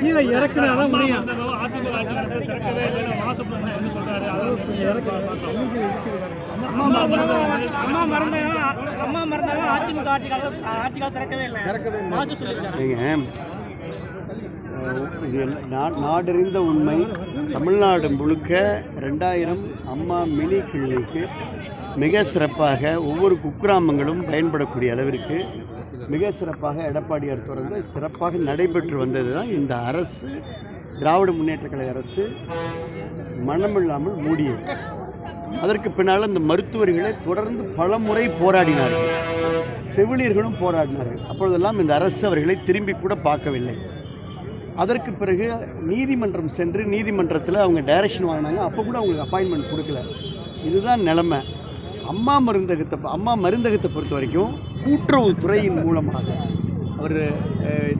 கீழே இறக்குனாதான் முடியும். அம்மா மறந்தாங்க. அம்மா மறந்தாங்க அதிமுக ஆட்சி ஆட்சி காலம் திறக்கவே இல்லை. இது நாடறிந்த உண்மை. தமிழ்நாடு முழுக்க ரெண்டாயிரம் அம்மா மினி கிளினிக்கு மிக சிறப்பாக ஒவ்வொரு குக்கிராமங்களும் பயன்படக்கூடிய அளவிற்கு மிக சிறப்பாக எடப்பாடியார் தொடர்ந்து சிறப்பாக நடைபெற்று வந்தது தான் இந்த அரசு திராவிட முன்னேற்ற கழக அரசு மனமில்லாமல் மூடியது. அதற்கு பின்னால் இந்த மருத்துவர்களை தொடர்ந்து பல முறை போராடினார்கள். செவிலியர்களும் போராடினார்கள். அப்பொழுதெல்லாம் இந்த அரசு அவர்களை திரும்பி கூட பார்க்கவில்லை. அதற்கு பிறகு நீதிமன்றம் சென்று நீதிமன்றத்தில் அவங்க டைரக்ஷன் வாங்கினாங்க. அப்போ கூட அவங்களுக்கு அப்பாயின்மெண்ட் கொடுக்கல. இதுதான் நிலைமை. அம்மா மருந்தகத்தை அம்மா மருந்தகத்தை பொறுத்த வரைக்கும் கூட்டுறவுத்துறையின் மூலமாக அவர்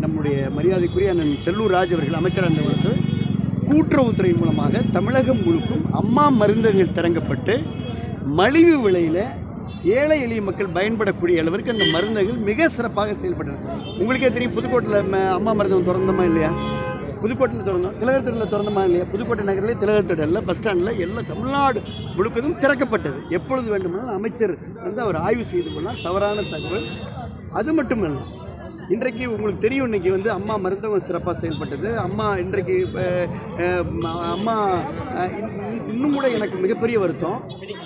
நம்முடைய மரியாதைக்குரிய அண்ணன் செல்லூர் ராஜ் அவர்கள் அமைச்சராக அந்த பொழுது கூட்டுறவுத்துறையின் மூலமாக தமிழகம் முழுக்கும் அம்மா மருந்தகங்கள் திறங்கப்பட்டு மலிவு விலையில் ஏழை எளிய மக்கள் பயன்படக்கூடிய அளவிற்கு அந்த மருந்துகள் மிக சிறப்பாக செயல்பட்டன உங்களுக்கே தெரியும் புதுக்கோட்டையில் அம்மா மருந்தகம் திறந்தமா இல்லையா? புதுக்கோட்டையில் திறந்தோம். திலகர்த்திடலில் திறந்தமா இல்லையா புதுக்கோட்டை நகரிலே திலகர்த்திடலில் பஸ் ஸ்டாண்டில் எல்லாம் தமிழ்நாடு முழுக்கதும் திறக்கப்பட்டது. எப்பொழுது வேண்டுமானாலும் அமைச்சர் வந்து அவர் ஆய்வு செய்து கொண்டால் தவறான தகவல் அது மட்டுமல்ல இன்றைக்கு உங்களுக்கு தெரியும் இன்னைக்கு வந்து அம்மா மருந்தகம் சிறப்பாக செயல்பட்டது. அம்மா இன்றைக்கு அம்மா இன்- இன்னும் கூட எனக்கு மிகப்பெரிய வருத்தம்.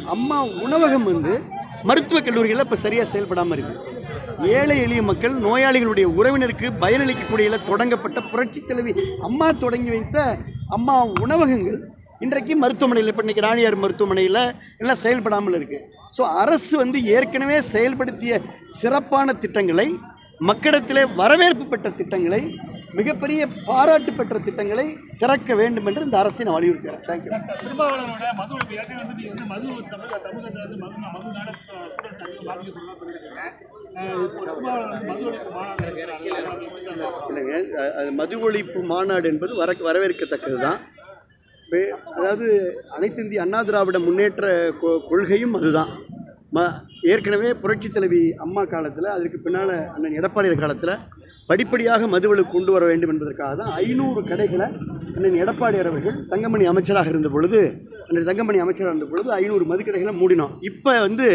அம்மா உணவகம் வந்து மருத்துவக் கல்லூரிகளில் இப்போ சரியாக செயல்படாமல் இருக்குது ஏழை எளிய மக்கள் நோயாளிகளுடைய உறவினருக்கு பயனளிக்கக்கூடிய தொடங்கப்பட்ட புரட்சி தலைவி அம்மா தொடங்கி வைத்த அம்மா உணவகங்கள். இன்றைக்கு மருத்துவமனையில் இப்போ இன்றைக்கி ராணியார் மருத்துவமனையில் எல்லாம் செயல்படாமல் இருக்குது ஸோ அரசு வந்து ஏற்கனவே செயல்படுத்திய சிறப்பான திட்டங்களை மக்களிடத்திலே வரவேற்பு பெற்ற திட்டங்களை மிகப்பெரிய பாராட்டு பெற்ற திட்டங்களை திறக்க வேண்டும் என்று இந்த அரசை நான் வலியுறுத்துகிறேன் தேங்க்யூ. இல்லைங்க மது ஒழிப்பு மாநாடு என்பது வர வரவேற்கத்தக்கது தான் அதாவது அனைத்து இந்திய அண்ணா திராவிட முன்னேற்ற கொ- கொள்கையும் அதுதான். ம ஏற்கனவே புரட்சித் தலைவி அம்மா காலத்தில் அதற்கு பின்னால் அண்ணன் எடப்பாடியார் காலத்தில் படிப்படியாக மதுவிலக்கு கொண்டு வர வேண்டும் என்பதற்காக தான் ஐநூறு கடைகளை அண்ணன் எடப்பாடியார் அவர்கள் தங்கமணி அமைச்சராக இருந்த பொழுது அண்ணன் தங்கமணி அமைச்சராக இருந்த பொழுது ஐநூறு மதுக்கடைகளை மூடினோம். இப்போ வந்து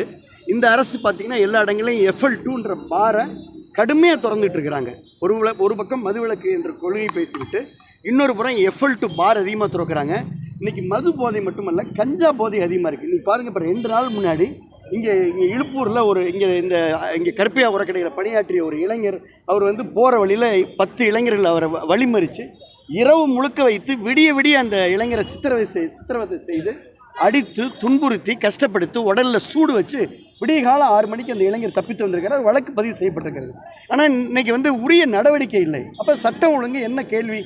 இந்த அரசு பார்த்திங்கன்னா எல்லா இடங்களையும் எஃப்எல் டூன்ற பாரை கடுமையாக திறந்துட்டு இருக்கிறாங்க. ஒரு விள- ஒரு பக்கம் மதுவிலக்கு என்ற கொள்கை பேசிக்கிட்டு இன்னொரு புறம் எஃப்எல் டு பார் அதிகமாக திறக்கிறாங்க. இன்றைக்கி மது போதை மட்டுமல்ல கஞ்சா போதை அதிகமாக இருக்குது இன்றைக்கி பாருங்கள் இப்போ ரெண்டு நாள் முன்னாடி இங்கே இங்கே இழுப்பூரில் ஒரு இங்கே இந்த இங்கே கருப்பையா உரக்கடையில் பணியாற்றிய ஒரு இளைஞர் அவர் வந்து போகிற வழியில் பத்து இளைஞர்கள் அவரை வ- வழிமறித்து இரவு முழுக்க வைத்து விடிய விடிய அந்த இளைஞரை சித்திரவதை செய் சித்திரவதை செய்து அடித்து துன்புறுத்தி கஷ்டப்படுத்தி உடலில் சூடு வச்சு விடிய காலம் ஆறு மணிக்கு அந்த இளைஞர் தப்பித்து வந்திருக்கிறார். வழக்கு பதிவு செய்யப்பட்டிருக்கிறது. ஆனால் இன்றைக்கி வந்து உரிய நடவடிக்கை இல்லை. அப்போ சட்டம் ஒழுங்கு என்ன கேள்வி?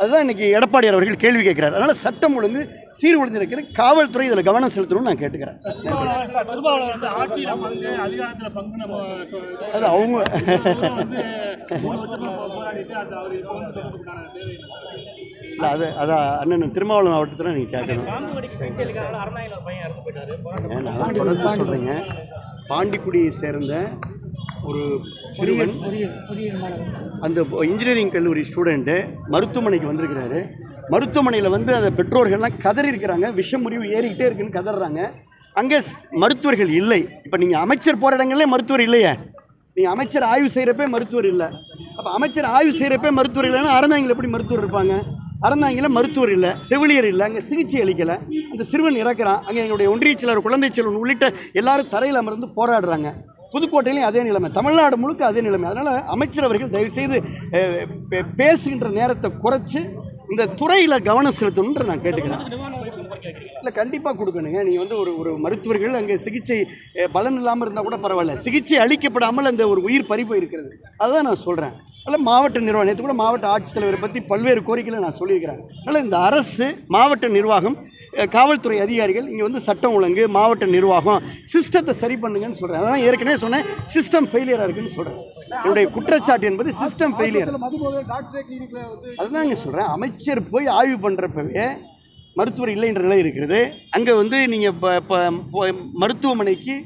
அதுதான் இன்னைக்கு எடப்பாடியார் அவர்கள் கேள்வி கேட்கிறார். அதனால் சட்டம் ஒழுங்கு சீர்குலைஞ்சிருக்கிற காவல்துறை இதில் கவனம் செலுத்தணும்னு நான் கேட்டுக்கிறேன். அது அவங்க இல்லை. அது அதான் அண்ணன் திருமாவளவன் மாவட்டத்தில் நீங்கள் கேட்கணும். நான் தொடர்ந்து சொல்கிறேங்க பாண்டிக்குடியை சேர்ந்த ஒரு சிறுவன் அந்த இன்ஜினியரிங் கல்லூரி ஸ்டூடெண்ட்டு மருத்துவமனைக்கு வந்திருக்கிறாரு. மருத்துவமனையில் வந்து அந்த பெற்றோர்கள்லாம் கதறி இருக்கிறாங்க விஷமுறிவு ஏறிக்கிட்டே இருக்குன்னு கதறாங்க. அங்கே மருத்துவர்கள் இல்லை. இப்போ நீங்கள் அமைச்சர் போகிற இடங்களே மருத்துவர் இல்லையே. நீங்கள் அமைச்சர் ஆய்வு செய்கிறப்பே மருத்துவர் இல்லை. அப்போ அமைச்சர் ஆய்வு செய்கிறப்பே மருத்துவர் இல்லைன்னா அறந்தாங்கில் எப்படி மருத்துவர் இருப்பாங்க? அறந்தாங்கில மருத்துவர் இல்லை. செவிலியர் இல்லை. அங்கே சிகிச்சை அளிக்கலை. அந்த சிறுவன் இறக்குறான். அங்கே எங்களுடைய ஒன்றிய செயலர் குழந்தை செல்வன் உள்ளிட்ட எல்லாரும் தரையில் அமர்ந்து போராடுறாங்க. புதுக்கோட்டையிலையும் அதே நிலைமை தமிழ்நாடு முழுக்க அதே நிலைமை. அதனால் அமைச்சர் அவர்கள் தயவுசெய்து பே- பேசுகின்ற நேரத்தை குறைச்சி இந்த துறையில் கவனம் செலுத்தணுன்ற நான் கேட்டுக்கிறேன். இல்லை கண்டிப்பாக கொடுக்கணுங்க. நீங்கள் வந்து ஒரு ஒரு மருத்துவர்கள் அங்கே சிகிச்சை பலன் இல்லாமல் இருந்தால் கூட பரவாயில்ல. சிகிச்சை அளிக்கப்படாமல் அந்த ஒரு உயிர் பறிப்பு இருக்கிறது அதுதான் நான் சொல்கிறேன் அதனால் மாவட்ட நிர்வாகம். நேற்று கூட மாவட்ட ஆட்சித்தலைவரை பற்றி பல்வேறு கோரிக்கைகளை நான் சொல்லியிருக்கிறேன். அதனால் இந்த அரசு மாவட்ட நிர்வாகம் காவல்துறை அதிகாரிகள் இங்கே வந்து சட்டம் ஒழுங்கு மாவட்ட நிர்வாகம் சிஸ்டத்தை சரி பண்ணுங்கன்னு சொல்கிறேன் அதான் ஏற்கனவே சொன்னேன். சிஸ்டம் ஃபெயிலியராக இருக்குன்னு சொல்கிறேன் என்னுடைய குற்றச்சாட்டு என்பது சிஸ்டம் ஃபெயிலியர். அதுதாங்க சொல்கிறேன் அமைச்சர் போய் ஆய்வு பண்ணுறப்பவே மருத்துவர் இல்லைன்ற நிலை இருக்கிறது. அங்கே வந்து நீங்கள் இப்போ மருத்துவமனைக்கு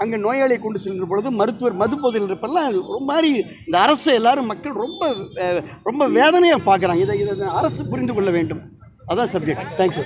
அங்கே நோயாளியை கொண்டு செல்கிற பொழுது மருத்துவர் மதுபோதையில் இருப்பெல்லாம் ரொம்ப மாதிரி இந்த அரசு எல்லாரும் மக்கள் ரொம்ப ரொம்ப வேதனையாக பார்க்குறாங்க. இதை இதை அரசு புரிந்து கொள்ள வேண்டும். அதான் சப்ஜெக்ட் தேங்க்யூ